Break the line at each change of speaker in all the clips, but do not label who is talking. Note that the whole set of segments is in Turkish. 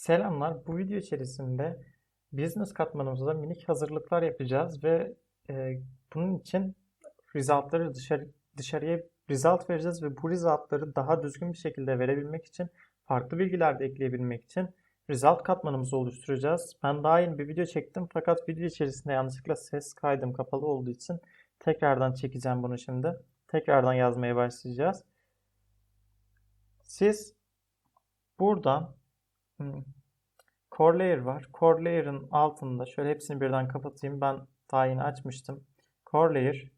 Selamlar. Bu video içerisinde business katmanımızda minik hazırlıklar yapacağız ve e, bunun için resultları dışarı, dışarıya result vereceğiz ve bu resultları daha düzgün bir şekilde verebilmek için farklı bilgiler de ekleyebilmek için result katmanımızı oluşturacağız. Ben daha yeni bir video çektim fakat video içerisinde yanlışlıkla ses kaydım kapalı olduğu için tekrardan çekeceğim bunu şimdi. Tekrardan yazmaya başlayacağız. Siz buradan Hmm. Core Layer var. Core Layer'ın altında şöyle hepsini birden kapatayım. Ben daha yeni açmıştım. Core Layer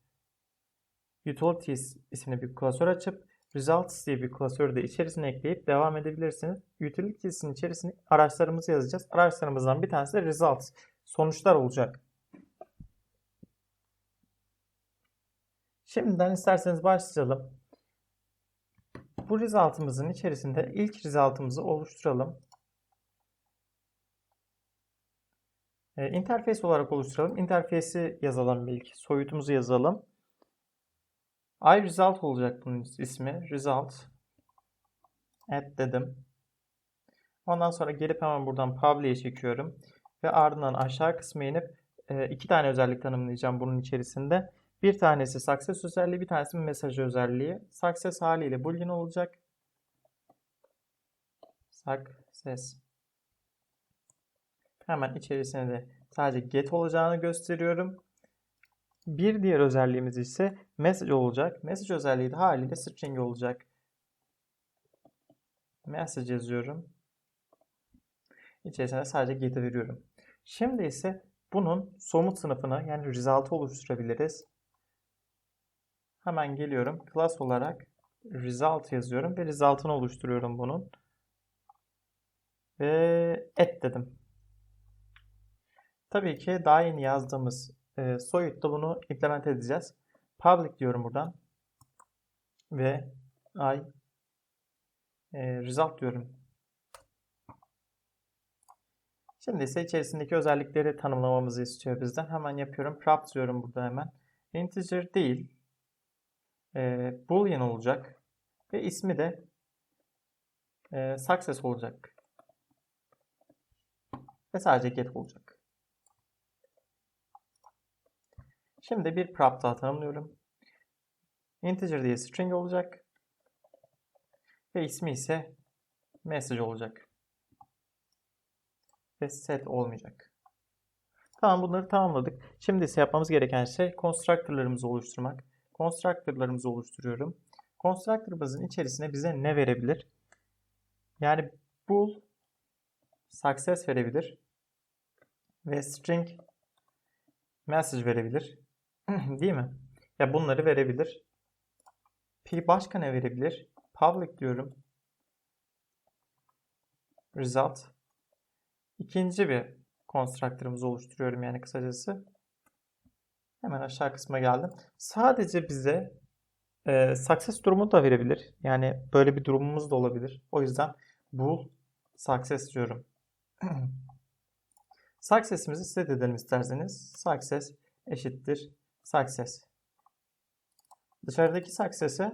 Utilities isimli bir klasör açıp Results diye bir klasörü de içerisine ekleyip devam edebilirsiniz. Utilities'in içerisine araçlarımızı yazacağız. Araçlarımızdan bir tanesi de Results. Sonuçlar olacak. Şimdiden isterseniz başlayalım. Bu result'ımızın içerisinde ilk result'ımızı oluşturalım. E, interface olarak oluşturalım. Interface'i yazalım ilk. Soyutumuzu yazalım. I result olacak bunun ismi. Result. Add dedim. Ondan sonra gelip hemen buradan public'e çekiyorum. Ve ardından aşağı kısmına inip e, iki tane özellik tanımlayacağım bunun içerisinde. Bir tanesi success özelliği, bir tanesi mesaj özelliği. Success haliyle boolean olacak. Success. Hemen içerisine de sadece get olacağını gösteriyorum. Bir diğer özelliğimiz ise message olacak. Message özelliği de haliyle string olacak. Message yazıyorum. İçerisine sadece get'i veriyorum. Şimdi ise bunun somut sınıfını yani result'ı oluşturabiliriz. Hemen geliyorum. Class olarak result yazıyorum ve result'ını oluşturuyorum bunun. Ve et dedim. Tabii ki daha yeni yazdığımız e, soyutta bunu implement edeceğiz. Public diyorum buradan. Ve I e, result diyorum. Şimdi ise içerisindeki özellikleri tanımlamamızı istiyor bizden. Hemen yapıyorum. Prop diyorum burada hemen. Integer değil. E, Boolean olacak. Ve ismi de e, success olacak. Ve sadece get olacak. Şimdi bir prop daha tanımlıyorum. Integer diye string olacak. Ve ismi ise message olacak. Ve set olmayacak. Tamam bunları tamamladık. Şimdi ise yapmamız gereken şey constructor'larımızı oluşturmak. Constructor'larımızı oluşturuyorum. Constructor'ımızın içerisine bize ne verebilir? Yani bool success verebilir ve string message verebilir. Değil mi? Ya bunları verebilir. Peki başka ne verebilir? Public diyorum. Result. İkinci bir constructor'ımızı oluşturuyorum yani kısacası. Hemen aşağı kısma geldim. Sadece bize e, success durumu da verebilir. Yani böyle bir durumumuz da olabilir. O yüzden bool success diyorum. Success'imizi set edelim isterseniz. Success eşittir success. Dışarıdaki success'e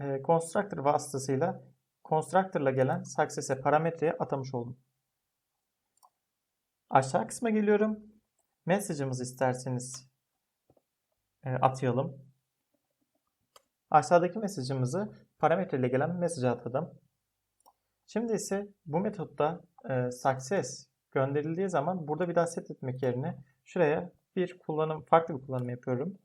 e, constructor vasıtasıyla constructor'la gelen success'e parametreye atamış oldum. Aşağı kısma geliyorum. Message'ımızı isterseniz e, atayalım. Aşağıdaki mesajımızı parametre ile gelen mesaj'a atadım. Şimdi ise bu metotta e, success gönderildiği zaman burada bir daha set etmek yerine şuraya bir kullanım, farklı bir kullanım yapıyorum.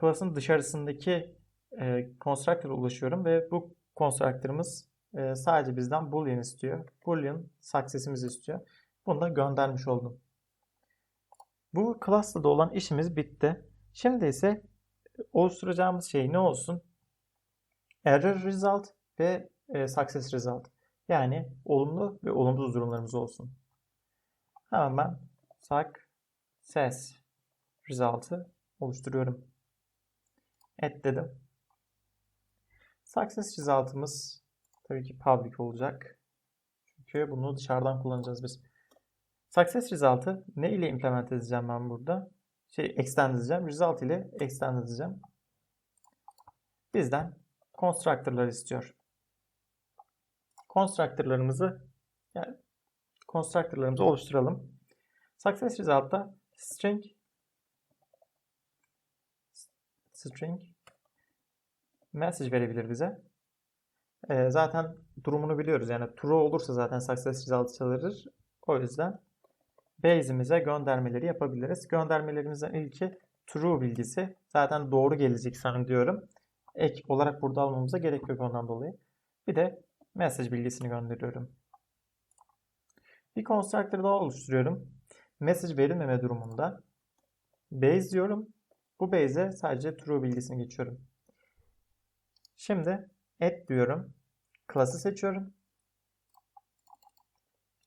Class'ın dışarısındaki e, constructor'a ulaşıyorum ve bu constructor'ımız e, sadece bizden boolean istiyor. Boolean success'imizi istiyor. Bunu da göndermiş oldum. Bu class'ta da olan işimiz bitti. Şimdi ise oluşturacağımız şey ne olsun? Error result ve e, success result. Yani olumlu ve olumsuz durumlarımız olsun. Hemen ben success result'ı oluşturuyorum. Et dedim. Success result'ımız tabii ki public olacak. Çünkü bunu dışarıdan kullanacağız biz. Success result'ı ne ile implement edeceğim ben burada? Şey extend edeceğim. Result ile extend edeceğim. Bizden constructor'lar istiyor. Constructor'larımızı Yani constructor'larımızı oluşturalım. Success result'ta string string message verebilir bize. Ee, zaten durumunu biliyoruz. Yani true olursa zaten success result çağırır. O yüzden base'imize göndermeleri yapabiliriz. Göndermelerimizden ilki true bilgisi. Zaten doğru gelecek diyorum. Ek olarak burada almamıza gerek yok ondan dolayı. Bir de message bilgisini gönderiyorum. Bir constructor daha oluşturuyorum. Message verilmeme durumunda base diyorum. Bu base'e sadece true bilgisini geçiyorum. Şimdi add diyorum. Class'ı seçiyorum.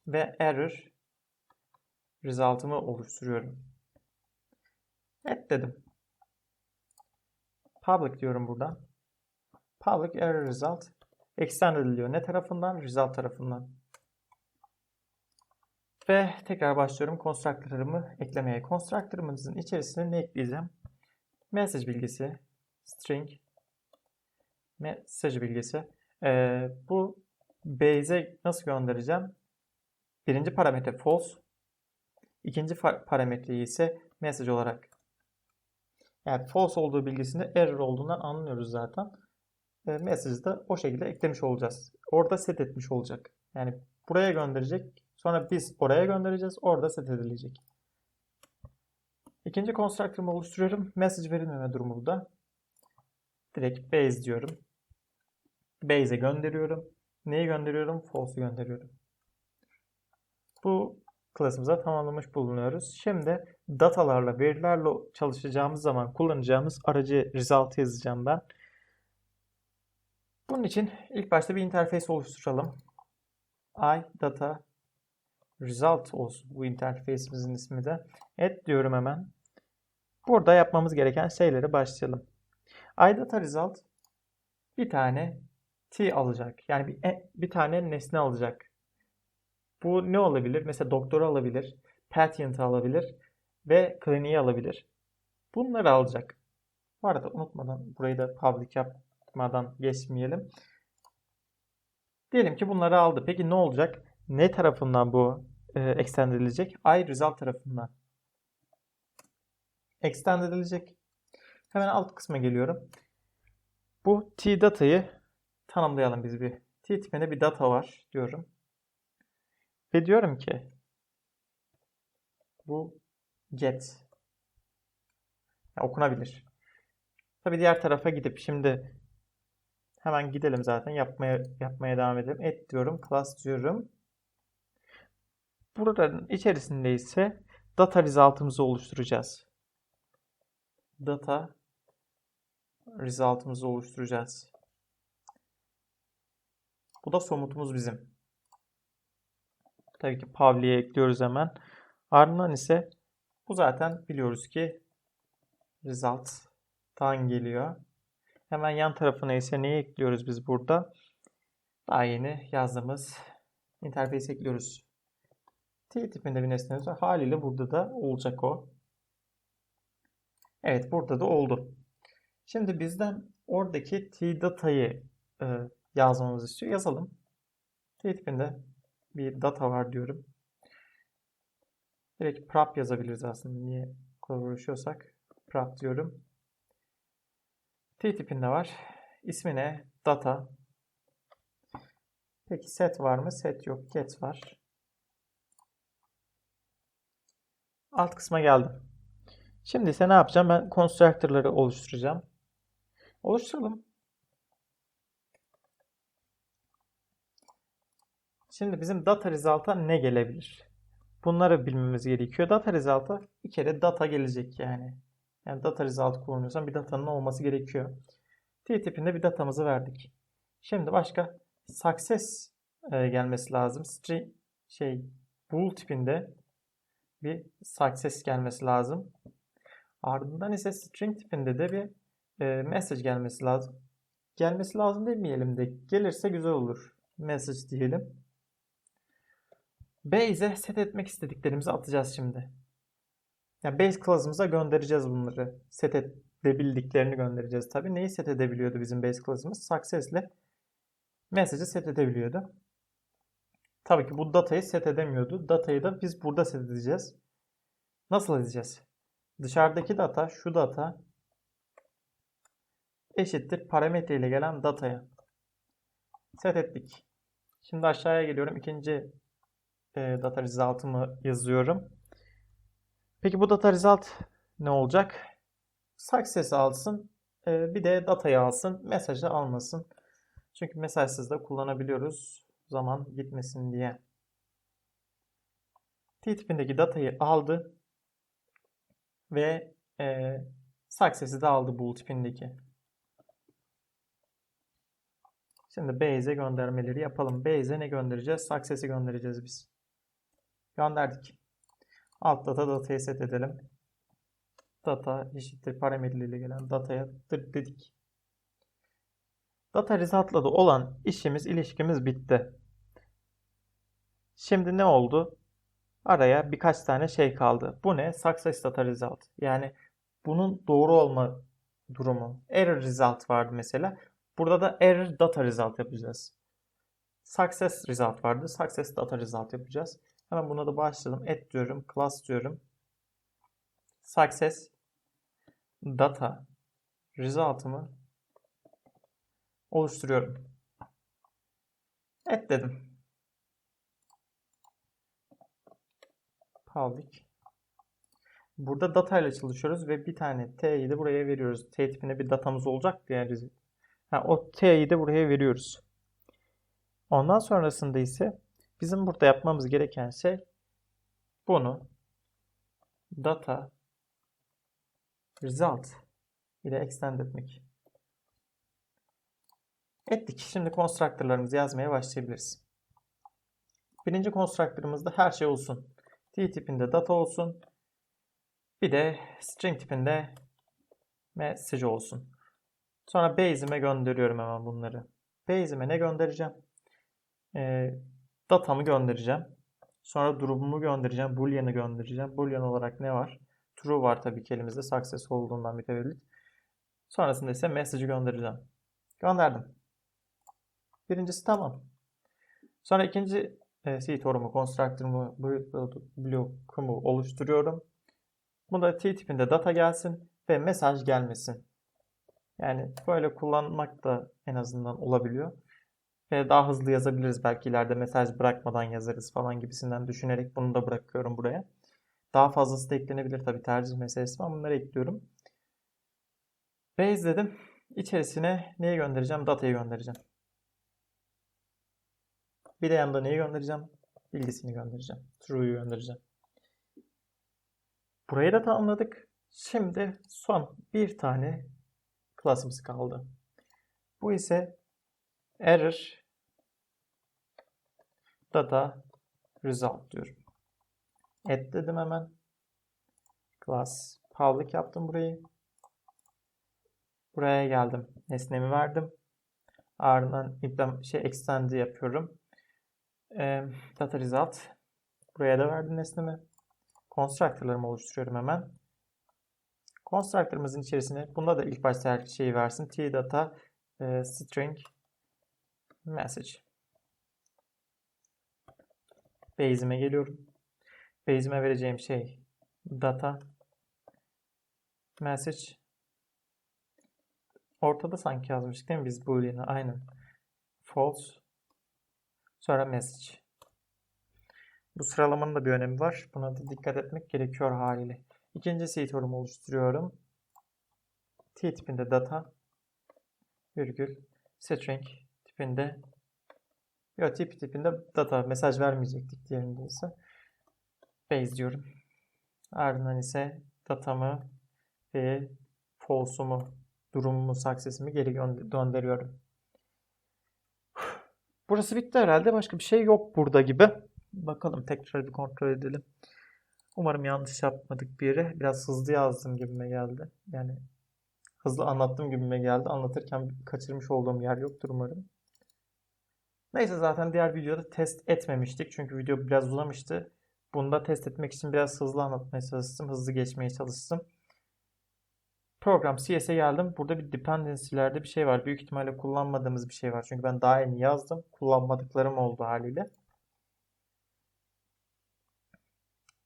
Ve error result'ımı oluşturuyorum. Add dedim. Public diyorum burada. Public error result extend ediliyor. Ne tarafından? Result tarafından. Ve tekrar başlıyorum constructor'ımı eklemeye. Constructor'ımızın içerisine ne ekleyeceğim? Message bilgisi, string, message bilgisi. Ee, bu base'e nasıl göndereceğim? Birinci parametre false. İkinci parametreyi ise message olarak. Yani false olduğu bilgisinde error olduğundan anlıyoruz zaten. E, message'ı da o şekilde eklemiş olacağız. Orada set etmiş olacak. Yani buraya gönderecek. Sonra biz oraya göndereceğiz. Orada set edilecek. İkinci constructor'ımı oluşturuyorum. Message verilmeme durumu da. Direkt base diyorum. Base'e gönderiyorum. Neyi gönderiyorum? False'u gönderiyorum. Bu klasımıza tamamlamış bulunuyoruz. Şimdi datalarla, verilerle çalışacağımız zaman kullanacağımız aracı result yazacağım ben. Bunun için ilk başta bir interface oluşturalım. I data result olsun bu interface'imizin ismi de. Et diyorum hemen. Burada yapmamız gereken şeyleri başlayalım. iData result bir tane t alacak. Yani bir, e, bir tane nesne alacak. Bu ne olabilir? Mesela doktoru alabilir, patient'ı alabilir ve kliniği alabilir. Bunları alacak. Bu arada unutmadan burayı da public yapmadan geçmeyelim. Diyelim ki bunları aldı. Peki ne olacak? Ne tarafından bu e, extend edilecek? I tarafından. Extend edilecek. Hemen alt kısma geliyorum. Bu t datayı tanımlayalım biz bir. T tipinde bir data var diyorum. Ve diyorum ki bu get ya, okunabilir. Tabi diğer tarafa gidip şimdi hemen gidelim zaten yapmaya yapmaya devam edelim. Et diyorum, class diyorum. Buranın içerisinde ise data result'ımızı oluşturacağız. Data result'ımızı oluşturacağız. Bu da somutumuz bizim. Tabii ki Pavli'ye ekliyoruz hemen. Ardından ise bu zaten biliyoruz ki result'tan geliyor. Hemen yan tarafına ise neyi ekliyoruz biz burada? Daha yeni yazdığımız interface ekliyoruz. T tipinde bir nesnemiz var. Haliyle burada da olacak o. Evet burada da oldu. Şimdi bizden oradaki T datayı e, yazmamızı istiyor. Yazalım. T tipinde bir data var diyorum. Direkt prop yazabiliriz aslında. Niye uğraşıyorsak. Prop diyorum. T tipinde var. İsmi ne? Data. Peki set var mı? Set yok. Get var. Alt kısma geldim. Şimdi ise ne yapacağım? Ben constructor'ları oluşturacağım. Oluşturalım. Şimdi bizim data result'a ne gelebilir? Bunları bilmemiz gerekiyor. Data result'a bir kere data gelecek yani. Yani data result kullanıyorsan bir datanın olması gerekiyor. T tipinde bir datamızı verdik. Şimdi başka success e, gelmesi lazım. String şey bool tipinde bir success gelmesi lazım. Ardından ise string tipinde de bir e, message gelmesi lazım. Gelmesi lazım demeyelim de gelirse güzel olur. Message diyelim. Base'e set etmek istediklerimizi atacağız şimdi. Yani base class'ımıza göndereceğiz bunları. Set edebildiklerini göndereceğiz tabi. Neyi set edebiliyordu bizim base class'ımız? Success ile message'ı set edebiliyordu. Tabii ki bu datayı set edemiyordu. Datayı da biz burada set edeceğiz. Nasıl edeceğiz? Dışarıdaki data, şu data eşittir parametre ile gelen dataya. Set ettik. Şimdi aşağıya geliyorum. İkinci e, data result'ımı yazıyorum. Peki bu data result ne olacak? Success alsın. e, bir de datayı alsın. Mesajı almasın. Çünkü mesajsız da kullanabiliyoruz. Zaman gitmesin diye. T tipindeki datayı aldı. Ve e, success'i de aldı bool tipindeki. Şimdi base'e göndermeleri yapalım. Base'e ne göndereceğiz? Success'i göndereceğiz biz. Gönderdik. Alt data datayı set edelim. Data eşittir parametre ile gelen dataya dedik. Data result'la da olan işimiz, ilişkimiz bitti. Şimdi ne oldu? Araya birkaç tane şey kaldı. Bu ne? Success data result. Yani bunun doğru olma durumu. Error result vardı mesela. Burada da error data result yapacağız. Success result vardı. Success data result yapacağız. Hemen buna da başlayalım. Add diyorum. Class diyorum. Success data result'ımı oluşturuyorum. Add dedim. Public. Burada data ile çalışıyoruz ve bir tane t'yi de buraya veriyoruz. T tipinde bir datamız olacak yani Ha, o t'yi de buraya veriyoruz. Ondan sonrasında ise bizim burada yapmamız gereken şey bunu data result ile extend etmek. Ettik. Şimdi constructor'larımızı yazmaya başlayabiliriz. Birinci constructor'ımızda her şey olsun. T tipinde data olsun. Bir de string tipinde message olsun. Sonra base'ime gönderiyorum hemen bunları. Base'ime ne göndereceğim? E, datamı göndereceğim. Sonra durumumu göndereceğim. Boolean'ı göndereceğim. Boolean olarak ne var? True var tabii ki elimizde. Success olduğundan mütevellit. Sonrasında ise message'ı göndereceğim. Gönderdim. Birincisi tamam. Sonra ikinci e, CTOR'umu, constructor'umu, block'umu oluşturuyorum. Bunda T tipinde data gelsin ve mesaj gelmesin. Yani böyle kullanmak da en azından olabiliyor. Ve daha hızlı yazabiliriz. Belki ileride mesaj bırakmadan yazarız falan gibisinden düşünerek bunu da bırakıyorum buraya. Daha fazlası da eklenebilir tabii tercih meselesi ama bunları ekliyorum. Base dedim. İçerisine neyi göndereceğim? Datayı göndereceğim. Bir de yanında neyi göndereceğim? Bilgisini göndereceğim. True'yu göndereceğim. Burayı da tamamladık. Şimdi son bir tane class'ımız kaldı. Bu ise error data result diyorum. Add dedim hemen. Class public yaptım burayı. Buraya geldim. Nesnemi verdim. Ardından şey extend'i yapıyorum. E, data result. Buraya da verdim nesnemi. Constructor'larımı oluşturuyorum hemen. Constructor'ımızın içerisine bunda da ilk başta her şeyi versin. T data e, string message. Base'ime geliyorum. Base'ime vereceğim şey data message ortada sanki yazmıştık değil mi biz boolean'ı aynen false sonra message bu sıralamanın da bir önemi var buna da dikkat etmek gerekiyor haliyle İkinci CTOR'umu oluşturuyorum. T tipinde data virgül string tipinde ya tip tipinde data mesaj vermeyecektik diğerinde ise base diyorum. Ardından ise datamı ve false'umu durumumu success'imi geri gönderiyorum. Burası bitti herhalde. Başka bir şey yok burada gibi. Bakalım tekrar bir kontrol edelim. Umarım yanlış yapmadık bir yere. Biraz hızlı yazdım gibime geldi. Yani hızlı anlattım gibime geldi. Anlatırken kaçırmış olduğum yer yoktur umarım. Neyse zaten diğer videoda test etmemiştik. Çünkü video biraz uzamıştı. Bunda test etmek için biraz hızlı anlatmaya çalıştım. Hızlı geçmeye çalıştım. Program CS'e geldim. Burada bir dependency'lerde bir şey var. Büyük ihtimalle kullanmadığımız bir şey var. Çünkü ben daha yeni yazdım. Kullanmadıklarım oldu haliyle.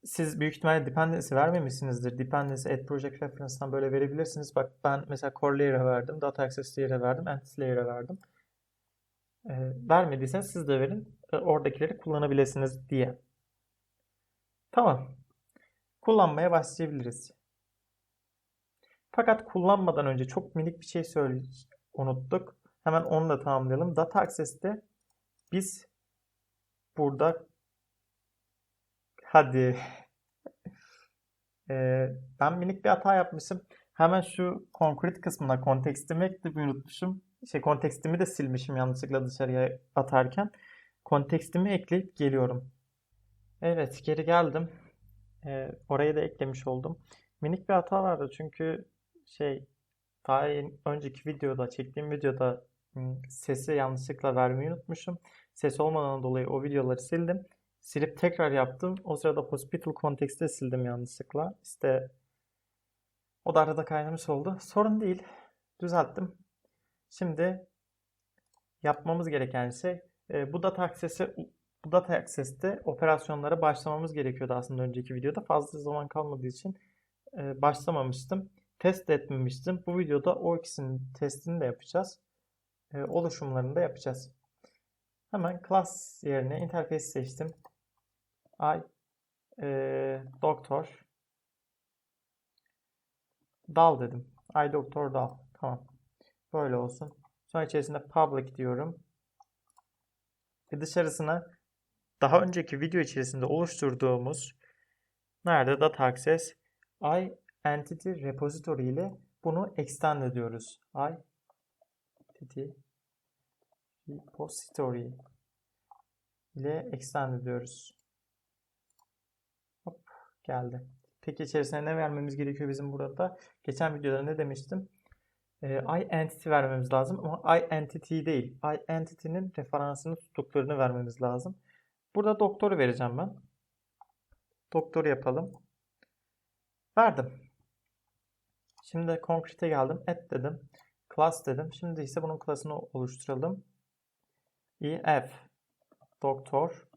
siz büyük ihtimalle dependency vermemişsinizdir. Dependency at project reference'dan böyle verebilirsiniz. Bak ben mesela core layer'a verdim, data access layer'a verdim, entity layer'a verdim. Ee, vermediyseniz siz de verin. Ee, oradakileri kullanabilirsiniz diye. Tamam. Kullanmaya başlayabiliriz. Fakat kullanmadan önce çok minik bir şey söyle unuttuk. Hemen onu da tamamlayalım. Data Access'te biz burada hadi ee, ben minik bir hata yapmışım. Hemen şu concrete kısmına kontekstimi eklemeyi unutmuşum. Şey kontekstimi de silmişim yanlışlıkla dışarıya atarken. Kontekstimi ekleyip geliyorum. Evet geri geldim. Ee, orayı da eklemiş oldum. Minik bir hata vardı çünkü şey daha önceki videoda çektiğim videoda sesi yanlışlıkla vermeyi unutmuşum. Ses olmadan dolayı o videoları sildim. Silip tekrar yaptım. O sırada hospital kontekste sildim yanlışlıkla. İşte o da arada kaynamış oldu. Sorun değil. Düzelttim. Şimdi yapmamız gereken şey e, bu data access'e bu data access'te operasyonlara başlamamız gerekiyordu aslında önceki videoda. Fazla zaman kalmadığı için e, başlamamıştım. Test etmemiştim. Bu videoda o ikisinin testini de yapacağız. E, oluşumlarını da yapacağız. Hemen class yerine interface seçtim. I e, doktor dal dedim. I doktor dal. Tamam. Böyle olsun. Sonra içerisinde public diyorum. Ve dışarısına daha önceki video içerisinde oluşturduğumuz nerede data access i entity repository ile bunu extend ediyoruz. entity repository ile extend ediyoruz. Hop geldi. Peki içerisine ne vermemiz gerekiyor bizim burada? Geçen videoda ne demiştim? Ee, I entity vermemiz lazım ama I entity değil. I entity'nin referansını tuttuklarını vermemiz lazım. Burada doktoru vereceğim ben. Doktoru yapalım. Verdim. Şimdi concrete'e geldim. Add dedim. Class dedim. Şimdi ise bunun class'ını oluşturalım. EF doktor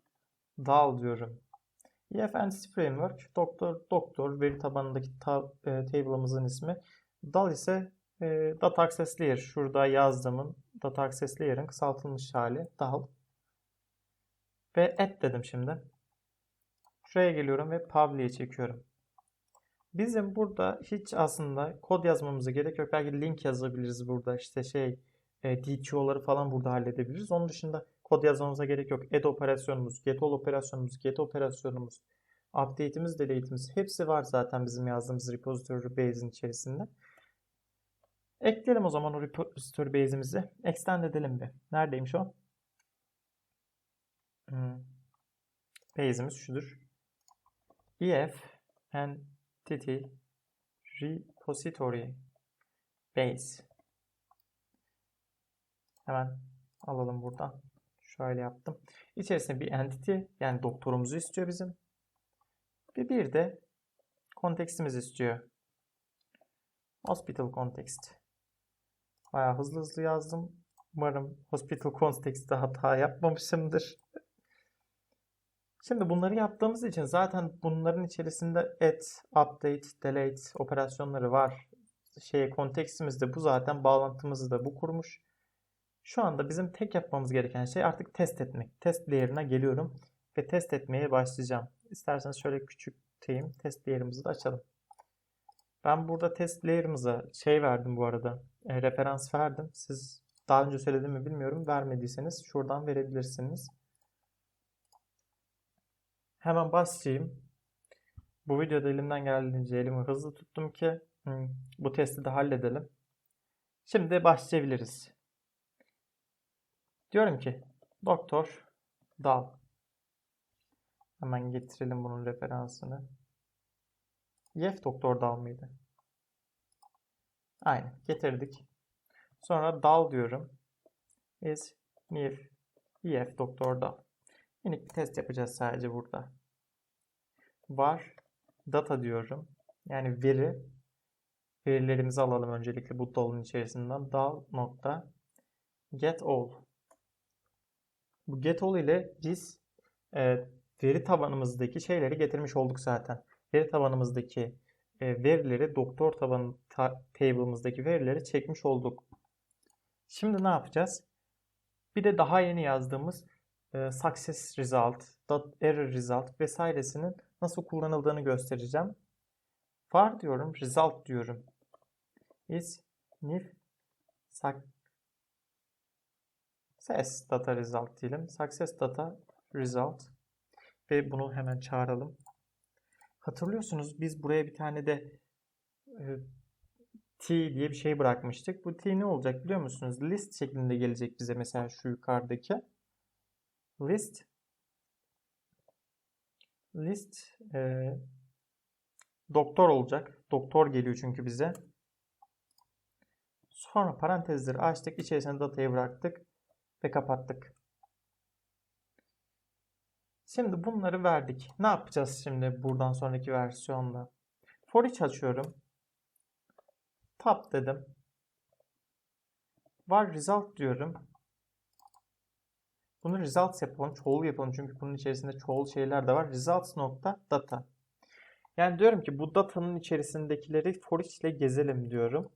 dal diyorum. EF Entity Framework doktor doktor veri tabanındaki ta, e, table'ımızın ismi. Dal ise e, Data Access Layer. Şurada yazdığımın Data Access Layer'ın kısaltılmış hali. Dal. Ve add dedim şimdi. Şuraya geliyorum ve public'e çekiyorum. Bizim burada hiç aslında kod yazmamıza gerek yok. Belki link yazabiliriz burada. İşte şey e, DTO'ları falan burada halledebiliriz. Onun dışında kod yazmamıza gerek yok. Add operasyonumuz, get all operasyonumuz, get operasyonumuz, update'imiz, delete'imiz hepsi var zaten bizim yazdığımız repository base'in içerisinde. Ekleyelim o zaman o repository base'imizi. Extend edelim bir. Neredeymiş o? Hmm. Base'imiz şudur. ef entity repository base Hemen alalım buradan. Şöyle yaptım. İçerisinde bir entity yani doktorumuzu istiyor bizim. Ve bir de kontekstimiz istiyor. Hospital context. Bayağı hızlı hızlı yazdım. Umarım hospital context'te hata yapmamışımdır. Şimdi bunları yaptığımız için zaten bunların içerisinde add, update, delete operasyonları var. Şeye kontekstimizde bu zaten bağlantımızı da bu kurmuş. Şu anda bizim tek yapmamız gereken şey artık test etmek. Test layer'ına geliyorum ve test etmeye başlayacağım. İsterseniz şöyle küçük teyim test layer'ımızı da açalım. Ben burada test layer'ımıza şey verdim bu arada. E, referans verdim. Siz daha önce söyledim mi bilmiyorum. Vermediyseniz şuradan verebilirsiniz. Hemen başlayayım. Bu videoda elimden geldiğince elimi hızlı tuttum ki bu testi de halledelim. Şimdi başlayabiliriz. Diyorum ki doktor dal. Hemen getirelim bunun referansını. Yef doktor dal mıydı? Aynen getirdik. Sonra dal diyorum. Is near ef doktor dal. Minik bir test yapacağız sadece burada. Var data diyorum. Yani veri. Verilerimizi alalım öncelikle bu dalın içerisinden. Dal nokta get all. Bu get all ile biz e, veri tabanımızdaki şeyleri getirmiş olduk zaten. Veri tabanımızdaki e, verileri, doktor tabanı ta table'ımızdaki verileri çekmiş olduk. Şimdi ne yapacağız? Bir de daha yeni yazdığımız e, success result, error result vesairesinin nasıl kullanıldığını göstereceğim. Var diyorum, result diyorum. Is if success data result diyelim. Success data result ve bunu hemen çağıralım. Hatırlıyorsunuz biz buraya bir tane de e, t diye bir şey bırakmıştık. Bu t ne olacak biliyor musunuz? List şeklinde gelecek bize mesela şu yukarıdaki. List list e, doktor olacak. Doktor geliyor çünkü bize. Sonra parantezleri açtık. içerisine datayı bıraktık ve kapattık. Şimdi bunları verdik. Ne yapacağız şimdi buradan sonraki versiyonda? For each açıyorum. Tab dedim. Var result diyorum. Bunu results yapalım. Çoğul yapalım. Çünkü bunun içerisinde çoğul şeyler de var. Results nokta data. Yani diyorum ki bu datanın içerisindekileri for each ile gezelim diyorum.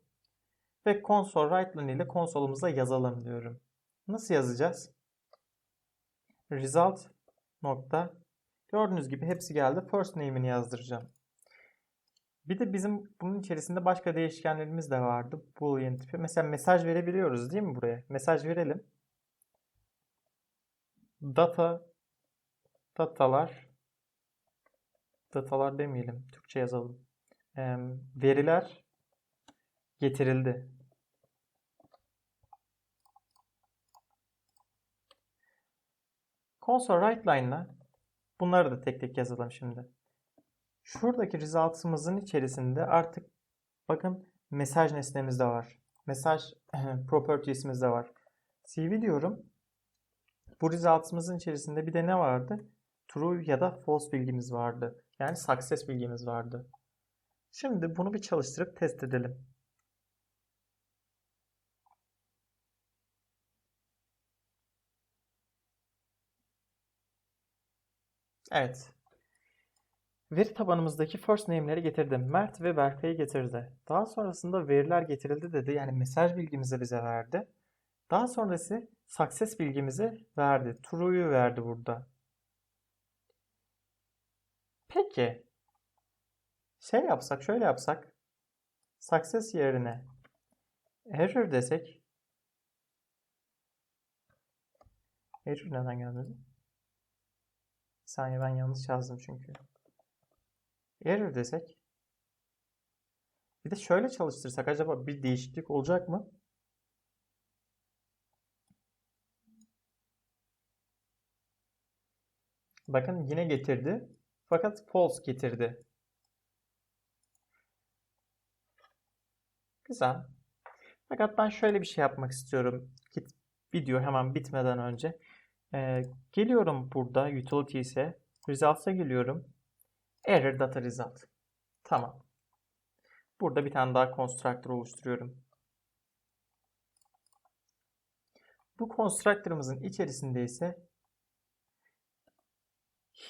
Ve console write ile konsolumuza yazalım diyorum. Nasıl yazacağız? Result nokta. Gördüğünüz gibi hepsi geldi. First name'ini yazdıracağım. Bir de bizim bunun içerisinde başka değişkenlerimiz de vardı. Boolean tipi. Mesela mesaj verebiliyoruz değil mi buraya? Mesaj verelim. Data datalar datalar demeyelim. Türkçe yazalım. Ee, veriler getirildi. Console write line'la bunları da tek tek yazalım şimdi. Şuradaki results'ımızın içerisinde artık bakın mesaj nesnemiz de var. Mesaj properties'imiz de var. CV diyorum. Bu results'ımızın içerisinde bir de ne vardı? True ya da false bilgimiz vardı. Yani success bilgimiz vardı. Şimdi bunu bir çalıştırıp test edelim. Evet. Veri tabanımızdaki first name'leri getirdim. Mert ve Berkay'ı getirdi. Daha sonrasında veriler getirildi dedi. Yani mesaj bilgimizi bize verdi. Daha sonrası success bilgimizi verdi. True'yu verdi burada. Peki. Şey yapsak, şöyle yapsak. Success yerine error desek. Error neden gelmedi? Bir saniye ben yanlış yazdım çünkü. Error desek. Bir de şöyle çalıştırsak acaba bir değişiklik olacak mı? Bakın yine getirdi. Fakat false getirdi. Güzel. Fakat ben şöyle bir şey yapmak istiyorum. Git video hemen bitmeden önce. Ee, geliyorum burada utility'se. Results'a geliyorum. Error data result. Tamam. Burada bir tane daha constructor oluşturuyorum. Bu constructor'ımızın içerisinde ise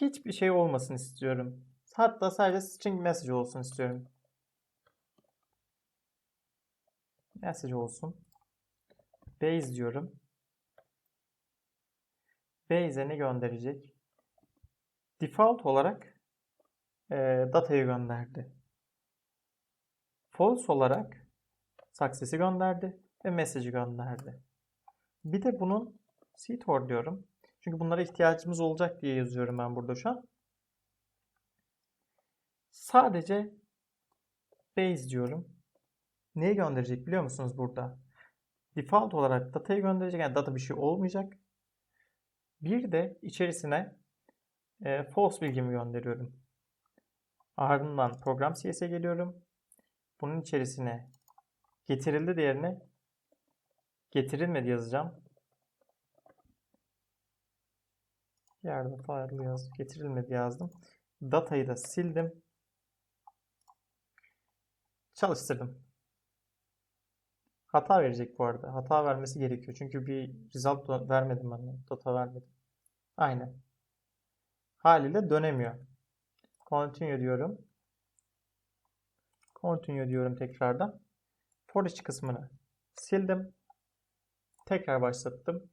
hiçbir şey olmasın istiyorum. Hatta sadece string message olsun istiyorum. Message olsun. Base diyorum. Base'e ne gönderecek? Default olarak e, datayı gönderdi. False olarak success'i gönderdi ve message'i gönderdi. Bir de bunun CTOR diyorum. Çünkü bunlara ihtiyacımız olacak diye yazıyorum ben burada şu an. Sadece base diyorum. Neyi gönderecek biliyor musunuz burada? Default olarak datayı gönderecek. Yani data bir şey olmayacak. Bir de içerisine e, false bilgimi gönderiyorum. Ardından program CS'e geliyorum. Bunun içerisine getirildi değerine getirilmedi yazacağım. Yerde file yaz, getirilmedi yazdım. Datayı da sildim. Çalıştırdım. Hata verecek bu arada. Hata vermesi gerekiyor. Çünkü bir result vermedim ben. Data vermedim. Aynen. haliyle dönemiyor. Continue diyorum. Continue diyorum tekrardan. For each kısmını sildim. Tekrar başlattım.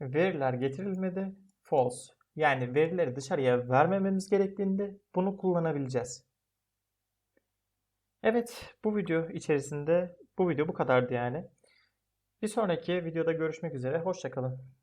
Veriler getirilmedi. False. Yani verileri dışarıya vermememiz gerektiğinde bunu kullanabileceğiz. Evet, bu video içerisinde bu video bu kadardı yani. Bir sonraki videoda görüşmek üzere. Hoşçakalın.